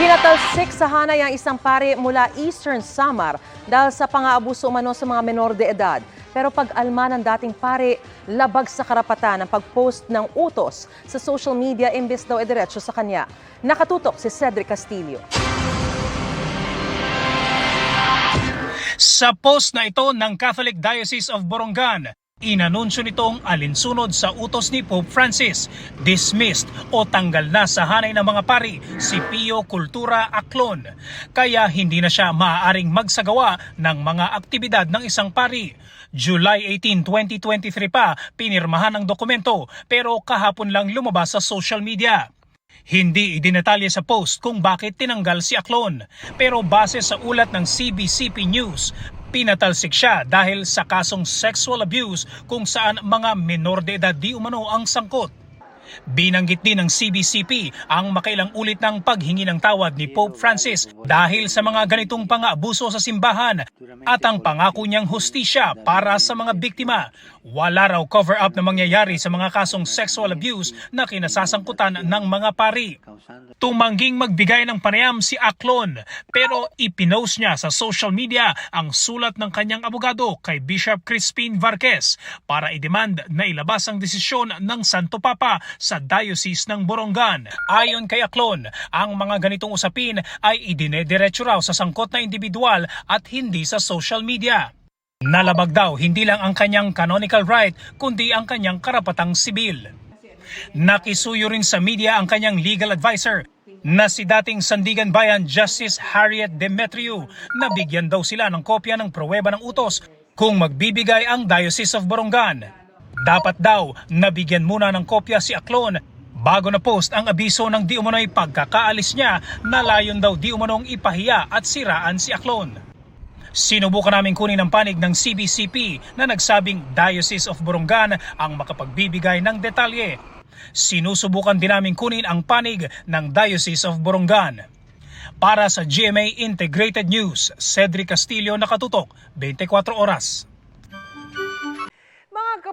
Pinatalsik sa hanay ang isang pari mula Eastern Samar dahil sa pang-aabuso umano sa mga menor de edad. Pero pag-alma ng dating pari, labag sa karapatan ang pag-post ng utos sa social media imbes daw ediretso sa kanya. Nakatutok si Cedric Castillo. Sa post na ito ng Catholic Diocese of Borongan, inanunsyo nitong alinsunod sa utos ni Pope Francis, dismissed o tanggal na sa hanay ng mga pari si Pio Cultura Aclon. Kaya hindi na siya maaaring magsagawa ng mga aktibidad ng isang pari. July 18, 2023 pa pinirmahan ang dokumento pero kahapon lang lumabas sa social media. Hindi idinetalye sa post kung bakit tinanggal si Aklon. Pero base sa ulat ng CBCP News, pinatalsik siya dahil sa kasong sexual abuse kung saan mga menor de edad di umano ang sangkot. Binanggit din ng CBCP ang makailang ulit ng paghingi ng tawad ni Pope Francis dahil sa mga ganitong pang-abuso sa simbahan at ang pangako niyang hustisya para sa mga biktima. Wala raw cover-up na mangyayari sa mga kasong sexual abuse na kinasasangkutan ng mga pari. Tumangging magbigay ng panayam si Aklon pero ipinost niya sa social media ang sulat ng kanyang abogado kay Bishop Crispin Varquez para i-demand na ilabas ang desisyon ng Santo Papa sa Diocese ng Borongan. Ayon kay Aklon, ang mga ganitong usapin ay idinediretso raw sa sangkot na individual at hindi sa social media. Nalabag daw hindi lang ang kanyang canonical right kundi ang kanyang karapatang sibil. Nakisuyo rin sa media ang kanyang legal advisor na si dating Sandigan Bayan Justice Harriet Demetriou na bigyan daw sila ng kopya ng pruweba ng utos kung magbibigay ang Diocese of Borongan. Dapat daw nabigyan muna ng kopya si Aklon bago na post ang abiso ng di umano'y pagkakaalis niya na layon daw di umanong ipahiya at siraan si Aklon. Sinubukan namin kunin ang panig ng CBCP na nagsabing Diocese of Borongan ang makapagbibigay ng detalye. Sinusubukan din namin kunin ang panig ng Diocese of Borongan. Para sa GMA Integrated News, Cedric Castillo nakatutok, 24 oras.